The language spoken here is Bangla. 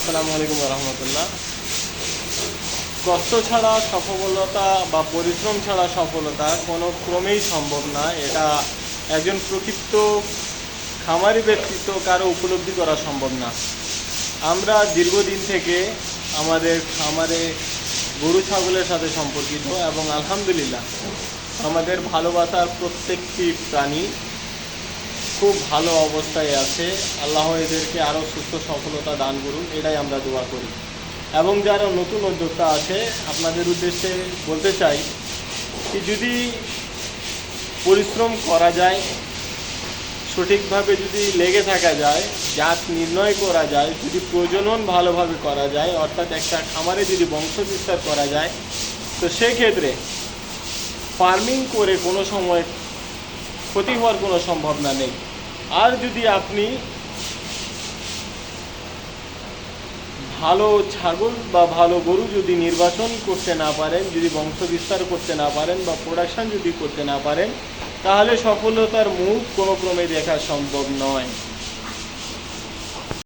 আসসালামু আলাইকুম রহমতুল্লাহ কষ্ট ছাড়া সফলতা বা পরিশ্রম ছাড়া সফলতা কোনো ক্রমেই সম্ভব না। এটা একজন প্রকৃত খামারি ব্যক্তিত্ব কারও উপলব্ধি করা সম্ভব না। আমরা দীর্ঘদিন থেকে আমাদের খামারে গরু, ছাগলের সাথে সম্পর্কিত এবং আলহামদুলিল্লাহ আমাদের ভালোবাসার প্রত্যেকটি প্রাণী খুব ভালো অবস্থায় আছে। আল্লাহ এদেরকে আরও সুস্থ সফলতা দান করুন এটাই আমরা দোয়া করি। এবং যারা নতুন উদ্যোক্তা আছে, আপনাদের উদ্দেশ্যে বলতে চাই কি যদি পরিশ্রম করা যায়, সঠিকভাবে যদি লেগে থাকা যায়, জাত নির্ণয় করা যায়, যদি প্রজনন ভালোভাবে করা যায়, অর্থাৎ একটা খামারে যদি বংশ বিস্তার করা যায়, তো সেক্ষেত্রে ফার্মিং করে কোনো সময় ক্ষতি হওয়ার কোনো সম্ভাবনা নেই। আর যদি আপনি ভালো ছাগল বা ভালো গরু যদি নির্বাচন করতে না পারেন, যদি বংশ বিস্তার করতে না পারেন বা প্রোডাকশন যদি করতে না পারেন, তাহলে সফলতার মুখ কোনো ক্রমে দেখা সম্ভব নয়।